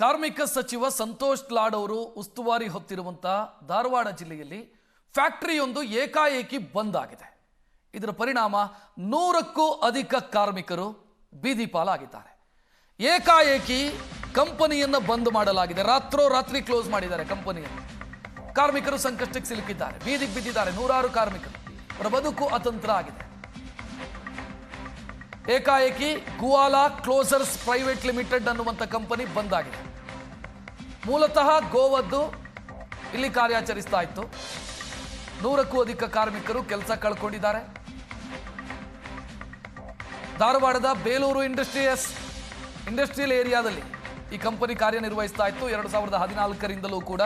ಕಾರ್ಮಿಕ ಸಚಿವ ಸಂತೋಷ್ ಲಾಡ್ ಅವರು ಉಸ್ತುವಾರಿ ಹೊತ್ತಿರುವಂತಹ ಧಾರವಾಡ ಜಿಲ್ಲೆಯಲ್ಲಿ ಫ್ಯಾಕ್ಟರಿಯೊಂದು ಏಕಾಏಕಿ ಬಂದ್ ಆಗಿದೆ. ಇದರ ಪರಿಣಾಮ ನೂರಕ್ಕೂ ಅಧಿಕ ಕಾರ್ಮಿಕರು ಬೀದಿ ಪಾಲಾಗಿದ್ದಾರೆ. ಏಕಾಏಕಿ ಕಂಪನಿಯನ್ನು ಬಂದ್ ಮಾಡಲಾಗಿದೆ. ರಾತ್ರೋ ರಾತ್ರಿ ಕ್ಲೋಸ್ ಮಾಡಿದ್ದಾರೆ ಕಂಪನಿಯನ್ನು. ಕಾರ್ಮಿಕರು ಸಂಕಷ್ಟಕ್ಕೆ ಸಿಲುಕಿದ್ದಾರೆ. ಬೀದಿಗೆ ಬಿದ್ದಿದ್ದಾರೆ. ನೂರಾರು ಕಾರ್ಮಿಕರು. ಅವರ ಬದುಕು ಅತಂತ್ರ ಆಗಿದೆ. ಏಕಾಏಕಿ ಗುವಾಲಾ ಕ್ಲೋಸರ್ಸ್ ಪ್ರೈವೇಟ್ ಲಿಮಿಟೆಡ್ ಅನ್ನುವಂಥ ಕಂಪನಿ ಬಂದ್ ಆಗಿದೆ. ಮೂಲತಃ ಗೋವದ್ದು ಇಲ್ಲಿ ಕಾರ್ಯಾಚರಿಸ್ತಾ ಇತ್ತು. ನೂರಕ್ಕೂ ಅಧಿಕ ಕಾರ್ಮಿಕರು ಕೆಲಸ ಕಳ್ಕೊಂಡಿದ್ದಾರೆ. ಧಾರವಾಡದ ಬೇಲೂರು ಇಂಡಸ್ಟ್ರಿಯಸ್, ಇಂಡಸ್ಟ್ರಿಯಲ್ ಏರಿಯಾದಲ್ಲಿ ಈ ಕಂಪನಿ ಕಾರ್ಯನಿರ್ವಹಿಸ್ತಾ ಇತ್ತು. ಎರಡು ಸಾವಿರದ ಹದಿನಾಲ್ಕರಿಂದಲೂ ಕೂಡ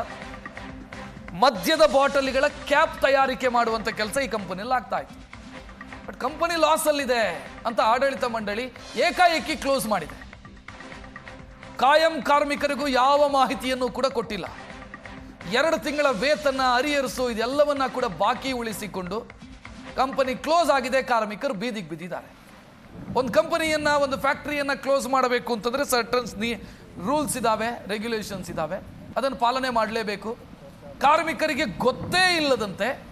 ಮದ್ಯದ ಬಾಟಲಿಗಳ ಕ್ಯಾಪ್ ತಯಾರಿಕೆ ಮಾಡುವಂಥ ಕೆಲಸ ಈ ಕಂಪನಿಯಲ್ಲಿ ಆಗ್ತಾ ಇತ್ತು. ಬಟ್ ಕಂಪನಿ ಲಾಸ್ ಅಲ್ಲಿದೆ ಅಂತ ಆಡಳಿತ ಮಂಡಳಿ ಏಕಾಏಕಿ ಕ್ಲೋಸ್ ಮಾಡಿದೆ. ಕಾಯಂ ಕಾರ್ಮಿಕರಿಗೂ ಯಾವ ಮಾಹಿತಿಯನ್ನು ಕೂಡ ಕೊಟ್ಟಿಲ್ಲ. ಎರಡು ತಿಂಗಳ ವೇತನ ಅರಿಯರಿಸು ಇದೆಲ್ಲವನ್ನ ಕೂಡ ಬಾಕಿ ಉಳಿಸಿಕೊಂಡು ಕಂಪನಿ ಕ್ಲೋಸ್ ಆಗಿದೆ, ಕಾರ್ಮಿಕರು ಬೀದಿಗೆ ಬಿದ್ದಿದ್ದಾರೆ. ಒಂದು ಕಂಪನಿಯನ್ನ, ಒಂದು ಫ್ಯಾಕ್ಟ್ರಿಯನ್ನ ಕ್ಲೋಸ್ ಮಾಡಬೇಕು ಅಂತಂದ್ರೆ ಸರ್ಟನ್ಸ್ ನೀ, ರೂಲ್ಸ್ ಇದಾವೆ, ರೆಗ್ಯುಲೇಷನ್ಸ್ ಇದಾವೆ. ಅದನ್ನು ಪಾಲನೆ ಮಾಡಲೇಬೇಕು. ಕಾರ್ಮಿಕರಿಗೆ ಗೊತ್ತೇ ಇಲ್ಲದಂತೆ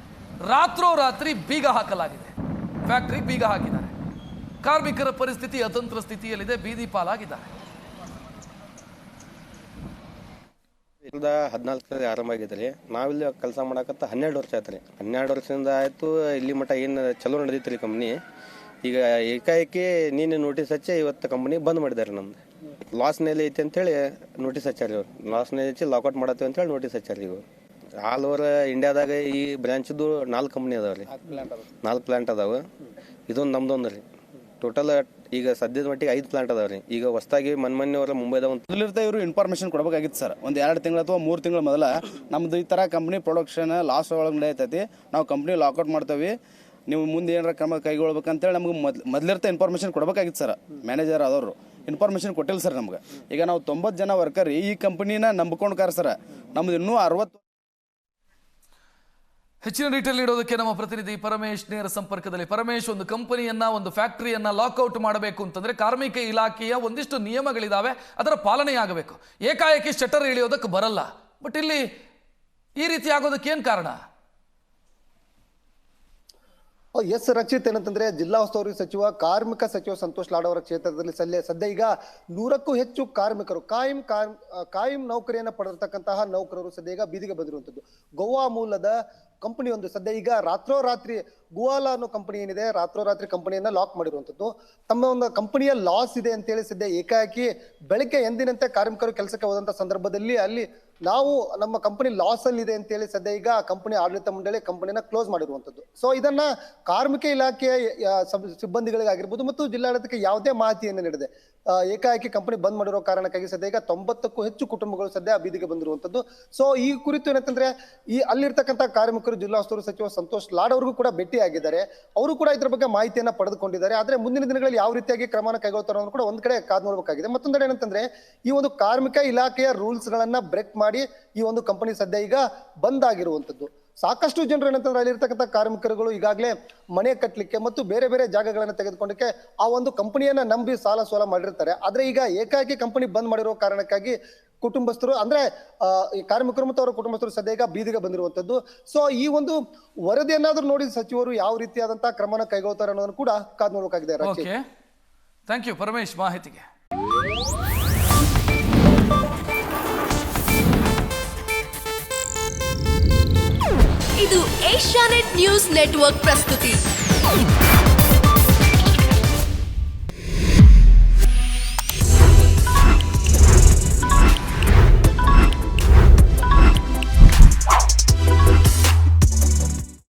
ರಾತ್ರೋರಾತ್ರಿ ಬೀಗ ಹಾಕಲಾಗಿದೆ. ಫ್ಯಾಕ್ಟ್ರಿ ಬೀಗ ಹಾಕಿದ್ದಾರೆ. ಕಾರ್ಮಿಕರ ಪರಿಸ್ಥಿತಿ, ಅತಂತ್ರ ಸ್ಥಿತಿಯಲ್ಲಿದೆ, ಬೀದಿ ಪಾಲಾಗಿದ್ದಾರೆ. ಇಲ್ದ ಹದಿನಾಲ್ಕರಲ್ಲಿ ಆರಂಭ ಆಗಿದ್ರಿ ರೀ ನಾವಿಲ್ಲಿ ಕೆಲಸ ಮಾಡಕತ್ತ ಹನ್ನೆರಡು ವರ್ಷ ಆಯ್ತು ರೀ ಹನ್ನೆರಡು ವರ್ಷದಿಂದ ಆಯಿತು, ಇಲ್ಲಿ ಮಟ್ಟ ಏನು ಚಲೋ ನಡೆದೈತೆ ರೀ ಕಂಪ್ನಿ ಈಗ ಏಕಾಏಕಿ ನೀನು ನೋಟಿಸ್ ಹಚ್ಚಿ ಇವತ್ತು ಕಂಪ್ನಿ ಬಂದ್ ಮಾಡಿದ್ದಾರೆ ನಮ್ದು. ಲಾಸ್ನಲ್ಲಿ ಐತಿ ಅಂತೇಳಿ ನೋಟಿಸ್ ಹಚ್ಚಾರಿ ಇವ್ರು ಲಾಸ್ನಲ್ಲಿ ಹಚ್ಚಿ ಲಾಕೌಟ್ ಮಾಡತ್ತೀವಿ ಅಂತೇಳಿ ನೋಟಿಸ್ ಹಚ್ಚಾರಿ ಇವ್ರು. ಆಲ್ ಓವರ್ ಇಂಡಿಯಾದಾಗ ಈ ಬ್ರಾಂಚ್ದು ನಾಲ್ಕು ಕಂಪ್ನಿ ಅದಾವ ರೀ ನಾಲ್ಕು ಪ್ಲಾಂಟ್ ಅದಾವ. ಇದೊಂದು ನಮ್ದೊಂದು ರೀ ಟೋಟಲ್ ಈಗ ಸದ್ಯದ ಮಟ್ಟಿಗೆ ಐದು ಪ್ಲಾಂಟ್ ಅದಾವ ರೀ ಈಗ ಹೊಸದಾಗಿ ಮನ್ಮನ್ನೆ ಅವರ ಮುಂಬೈದಾಗ ಒಂದು ಮೊದಲಿರ್ತಾ ಇವರು ಇನ್ಫಾರ್ಮೇಶನ್ ಕೊಡಬೇಕಾಗಿತ್ತು ಸರ್ ಒಂದು ಎರಡು ತಿಂಗಳು ಅಥವಾ ಮೂರು ತಿಂಗಳ ಮೊದಲ ನಮ್ದು ಈ ಥರ ಕಂಪ್ನಿ ಪ್ರೊಡಕ್ಷನ್ ಲಾಸ್ ಒಳಗೆ ನಡೆಯತೈತಿ ನಾವು ಕಂಪ್ನಿ ಲಾಕ್ಔಟ್ ಮಾಡ್ತೇವೆ. ನೀವು ಮುಂದೆ ಏನಾರ ಕ್ರಮ ಕೈಗೊಳ್ಬೇಕಂತೇಳಿ ನಮ್ಗೆ ಮೊದ್ ಮೊದಲಿರ್ತಾ ಇನ್ಫಾರ್ಮೇಶನ್ ಕೊಡಬೇಕಾಗಿತ್ತು ಸರ್ ಮ್ಯಾನೇಜರ್ ಆದವರು. ಇನ್ಫಾರ್ಮೇಶನ್ ಕೊಟ್ಟಿಲ್ಲ ಸರ್ ನಮ್ಗೆ. ಈಗ ನಾವು ತೊಂಬತ್ತು ಜನ ವರ್ಕರ್ ಈ ಕಂಪ್ನಿನ ನಂಬ್ಕೊಂಡು ಕಾರ ಸರ್ ನಮ್ದು ಇನ್ನೂ ಅರವತ್ತು ಹೆಚ್ಚಿನ ಡೀಟೇಲ್ ನೀಡೋದಕ್ಕೆ ನಮ್ಮ ಪ್ರತಿನಿಧಿ ಪರಮೇಶ್ ನೇರ ಸಂಪರ್ಕದಲ್ಲಿ. ಪರಮೇಶ್, ಒಂದು ಕಂಪನಿಯನ್ನ, ಒಂದು ಫ್ಯಾಕ್ಟರಿಯನ್ನ ಲಾಕ್ಔಟ್ ಮಾಡಬೇಕು ಅಂತಂದ್ರೆ ಕಾರ್ಮಿಕ ಇಲಾಖೆಯ ಒಂದಿಷ್ಟು ನಿಯಮಗಳಿದಾವೆ, ಅದರ ಪಾಲನೆ ಆಗಬೇಕು ಏಕಾಏಕಿ ಶಟರ್ ಇಳಿಯೋದಕ್ಕೆ ಬರಲ್ಲ. ಬಟ್ ಇಲ್ಲಿ ಈ ರೀತಿ ಆಗೋದಕ್ಕೆ ಏನ್ ಕಾರಣ? ಎಸ್ ರಕ್ಷಿತ್ ಏನಂತಂದ್ರೆ ಜಿಲ್ಲಾ ಉಸ್ತುವಾರಿ ಸಚಿವ, ಕಾರ್ಮಿಕ ಸಚಿವ ಸಂತೋಷ್ ಲಾಡ್ ಅವರ ಕ್ಷೇತ್ರದಲ್ಲಿ ಸಲ್ಲೆ, ಸದ್ಯ ಈಗ ನೂರಕ್ಕೂ ಹೆಚ್ಚು ಕಾರ್ಮಿಕರು, ಕಾಯಂ ಕಾಯಂ ನೌಕರಿಯನ್ನ ಪಡೆದಿರ್ತಕ್ಕಂತಹ ನೌಕರರು ಸದ್ಯ ಈಗ ಬೀದಿಗೆ ಬಂದಿರುವಂತದ್ದು ಗೋವಾ ಮೂಲದ ಕಂಪನಿ ಒಂದು ಸದ್ಯ ಈಗ ರಾತ್ರೋರಾತ್ರಿ ಗುವಾಲಾ ಅನ್ನೋ ಕಂಪನಿ ಏನಿದೆ, ರಾತ್ರೋರಾತ್ರಿ ಕಂಪನಿಯನ್ನ ಲಾಕ್ ಮಾಡಿರುವಂತದ್ದು ತಮ್ಮ ಒಂದು ಕಂಪನಿಯ ಲಾಸ್ ಇದೆ ಅಂತ ಹೇಳಿ ಸದ್ಯ ಏಕಾಏಕಿ ಬೆಳಗ್ಗೆ ಎಂದಿನಂತೆ ಕಾರ್ಮಿಕರು ಕೆಲಸಕ್ಕೆ ಹೋದಂತ ಸಂದರ್ಭದಲ್ಲಿ ಅಲ್ಲಿ ನಾವು ನಮ್ಮ ಕಂಪನಿ ಲಾಸ್ ಅಲ್ಲಿ ಇದೆ ಅಂತೇಳಿ ಸದ್ಯ ಈಗ ಕಂಪನಿ ಆಡಳಿತ ಮಂಡಳಿ ಕಂಪನಿನ ಕ್ಲೋಸ್ ಮಾಡಿರುವಂತದ್ದು ಸೊ ಇದನ್ನ ಕಾರ್ಮಿಕ ಇಲಾಖೆಯ ಸಿಬ್ಬಂದಿಗಳಿಗಾಗಿರ್ಬೋದು ಮತ್ತು ಜಿಲ್ಲಾಡಳಿತಕ್ಕೆ ಯಾವುದೇ ಮಾಹಿತಿಯನ್ನು ನೀಡಿದೆ ಏಕಾಏಕಿ ಕಂಪನಿ ಬಂದ್ ಮಾಡಿರೋ ಕಾರಣಕ್ಕಾಗಿ ಸದ್ಯ ಈಗ ತೊಂಬತ್ತಕ್ಕೂ ಹೆಚ್ಚು ಕುಟುಂಬಗಳು ಸದ್ಯ ಬೀದಿಗೆ ಬಂದಿರುವಂತದ್ದು ಸೊ ಈ ಕುರಿತು ಏನಂತಂದ್ರೆ ಈ ಅಲ್ಲಿರ್ತಕ್ಕಂಥ ಕಾರ್ಮಿಕರು ಜಿಲ್ಲಾ ಉಸ್ತುವಾರಿ ಸಚಿವ ಸಂತೋಷ್ ಲಾಡ್ ಅವ್ರಿಗೂ ಕೂಡ ಭೇಟಿಯಾಗಿದ್ದಾರೆ ಅವರು ಕೂಡ ಇದ್ರ ಬಗ್ಗೆ ಮಾಹಿತಿಯನ್ನ ಪಡೆದುಕೊಂಡಿದ್ದಾರೆ. ಆದ್ರೆ ಮುಂದಿನ ದಿನಗಳಲ್ಲಿ ಯಾವ ರೀತಿಯಾಗಿ ಕ್ರಮನ ಕೈಗೊಳ್ತಾರೆ ಅನ್ನೋದು ಕೂಡ ಒಂದ್ ಕಡೆ ಕಾದ್ ನೋಡ್ಬೇಕಾಗಿದೆ. ಮತ್ತೊಂದೆಡೆ ಏನಂತಂದ್ರೆ, ಈ ಒಂದು ಕಾರ್ಮಿಕ ಇಲಾಖೆಯ ರೂಲ್ಸ್ ಗಳನ್ನ ಬ್ರೇಕ್ ಮಾಡಿ ಈ ಒಂದು ಕಂಪನಿ ಸದ್ಯ ಈಗ ಬಂದ್ ಆಗಿರುವಂತದ್ದು. ಸಾಕಷ್ಟು ಜನರು ಏನಂತಂದ್ರೆ ಅಲ್ಲಿರ್ತಕ್ಕಂಥ ಕಾರ್ಮಿಕರುಗಳು ಈಗಾಗಲೇ ಮನೆ ಕಟ್ಟಲಿಕ್ಕೆ ಮತ್ತು ಬೇರೆ ಬೇರೆ ಜಾಗಗಳನ್ನು ತೆಗೆದುಕೊಂಡಕ್ಕೆ ಆ ಒಂದು ಕಂಪನಿಯನ್ನ ನಂಬಿ ಸಾಲ ಸೋಲ ಮಾಡಿರ್ತಾರೆ. ಆದ್ರೆ ಈಗ ಏಕಾಏಕಿ ಕಂಪನಿ ಬಂದ್ ಮಾಡಿರೋ ಕಾರಣಕ್ಕಾಗಿ ಕುಟುಂಬಸ್ಥರು ಅಂದ್ರೆ ಈ ಕಾರ್ಮಿಕರು ಮತ್ತು ಅವರ ಕುಟುಂಬಸ್ಥರು ಸದ್ಯ ಈಗ ಬೀದಿಗೆ ಬಂದಿರುವಂತದ್ದು ಸೊ ಈ ಒಂದು ವರದಿ ಏನಾದ್ರೂ ನೋಡಿ ಸಚಿವರು ಯಾವ ರೀತಿಯಾದಂತಹ ಕ್ರಮನ ಕೈಗೊಳ್ತಾರೆ ಅನ್ನೋದನ್ನು ಕೂಡ ಕಾದ್ ನೋಡಬೇಕಾಗಿದೆ. ಓಕೆ ಥ್ಯಾಂಕ್ ಯು ಪರಮೇಶ್ ಮಾಹಿತಿಗೆ. ಇದು ಏಷ್ಯಾನೆಟ್ ನ್ಯೂಸ್ ನೆಟ್ವರ್ಕ್ ಪ್ರಸ್ತುತಿ.